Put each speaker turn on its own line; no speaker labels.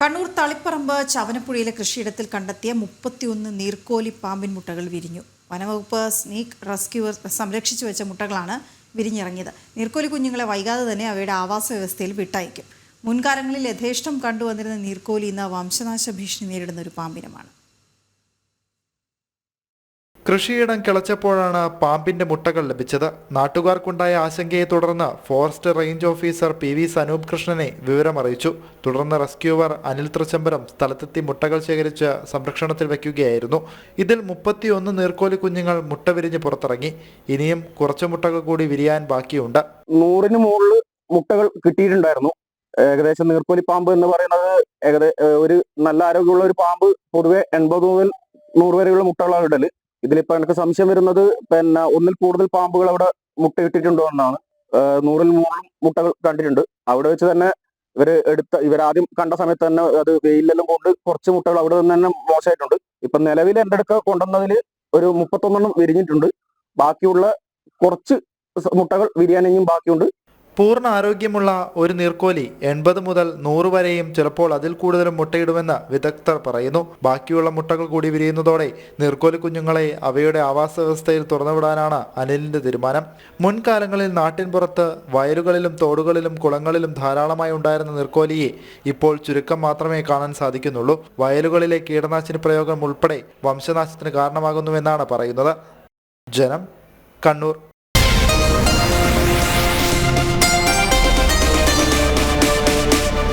കണ്ണൂർ തളിപ്പറമ്പ് ചവനപ്പുഴയിലെ കൃഷിയിടത്തിൽ കണ്ടെത്തിയ മുപ്പത്തിയൊന്ന് നീർക്കോലി പാമ്പിൻ മുട്ടകൾ വിരിഞ്ഞു. വനവകുപ്പ് സ്നീക്ക് റെസ്ക്യൂവർ സംരക്ഷിച്ചു വെച്ച മുട്ടകളാണ് വിരിഞ്ഞിറങ്ങിയത്. നീർക്കോലി കുഞ്ഞുങ്ങളെ വൈകാതെ തന്നെ അവയുടെ ആവാസ വ്യവസ്ഥയിൽ വിട്ടയക്കും. മുൻകാലങ്ങളിൽ യഥേഷ്ടം കണ്ടുവന്നിരുന്ന നീർക്കോലി ഇന്ന് വംശനാശ ഭീഷണി നേരിടുന്ന ഒരു പാമ്പിനമാണ്.
കൃഷിയിടം കിളച്ചപ്പോഴാണ് പാമ്പിന്റെ മുട്ടകൾ ലഭിച്ചത്. നാട്ടുകാർക്കുണ്ടായ ആശങ്കയെ തുടർന്ന് forest range officer P V Sanoop കൃഷ്ണനെ വിവരമറിയിച്ചു. തുടർന്ന് റെസ്ക്യൂവർ അനിൽ തൃച്ചംബരം സ്ഥലത്തെത്തി മുട്ടകൾ ശേഖരിച്ച് സംരക്ഷണത്തിൽ വയ്ക്കുകയായിരുന്നു. ഇതിൽ മുപ്പത്തിയൊന്ന് നീർക്കോലി കുഞ്ഞുങ്ങൾ മുട്ട വിരിഞ്ഞ് പുറത്തിറങ്ങി. ഇനിയും കുറച്ച് മുട്ടകൾ കൂടി വിരിയാൻ ബാക്കിയുണ്ട്.
നൂറിന് മുകളിൽ മുട്ടകൾ കിട്ടിയിട്ടുണ്ടായിരുന്നു. ഏകദേശം നീർക്കോലി പാമ്പ് എന്ന് പറയുന്നത് ഏകദേശം ഒരു നല്ല ആരോഗ്യമുള്ള ഒരു പാമ്പ് പൊതുവെ എൺപത് മുതൽ നൂറ് വരെയുള്ള മുട്ടകളാണ് ഇടൽ. ഇതിലിപ്പോ എനിക്ക് സംശയം വരുന്നത് പിന്നെ ഒന്നിൽ കൂടുതൽ പാമ്പുകൾ അവിടെ മുട്ടയിട്ടിട്ടുണ്ടോ എന്നാണ്. നൂറിൽ മുകളിലും മുട്ടകൾ കണ്ടിട്ടുണ്ട്. അവിടെ വെച്ച് തന്നെ ഇവർ എടുത്ത ഇവർ ആദ്യം കണ്ട സമയത്ത് തന്നെ അത് വെയിലെല്ലാം കൊണ്ട് കുറച്ച് മുട്ടകൾ അവിടെ നിന്ന് തന്നെ മോശമായിട്ടുണ്ട്. ഇപ്പൊ നിലവിൽ എന്റെ അടുക്ക കൊണ്ടുവന്നതിൽ ഒരു മുപ്പത്തൊന്നെണ്ണം വിരിഞ്ഞിട്ടുണ്ട്. ബാക്കിയുള്ള കുറച്ച് മുട്ടകൾ വിരിയാനെങ്കിലും ബാക്കിയുണ്ട്.
പൂർണ ആരോഗ്യമുള്ള ഒരു നീർക്കോലി എൺപത് മുതൽ നൂറ് വരെയും ചിലപ്പോൾ അതിൽ കൂടുതലും മുട്ടയിടുമെന്ന് വിദഗ്ധർ പറയുന്നു. ബാക്കിയുള്ള മുട്ടകൾ കൂടി വിരിയുന്നതോടെ നീർക്കോലി കുഞ്ഞുങ്ങളെ അവയുടെ ആവാസ വ്യവസ്ഥയിൽ തുറന്നുവിടാനാണ് അനിലിന്റെ തീരുമാനം. മുൻകാലങ്ങളിൽ നാട്ടിൻപുറത്ത് വയലുകളിലും തോടുകളിലും കുളങ്ങളിലും ധാരാളമായി ഉണ്ടായിരുന്ന നീർക്കോലിയെ ഇപ്പോൾ ചുരുക്കം മാത്രമേ കാണാൻ സാധിക്കുന്നുള്ളൂ. വയലുകളിലെ കീടനാശിനി പ്രയോഗം ഉൾപ്പെടെ വംശനാശത്തിന് കാരണമാകുന്നുവെന്നാണ് പറയുന്നത്. ജനം കണ്ണൂർ.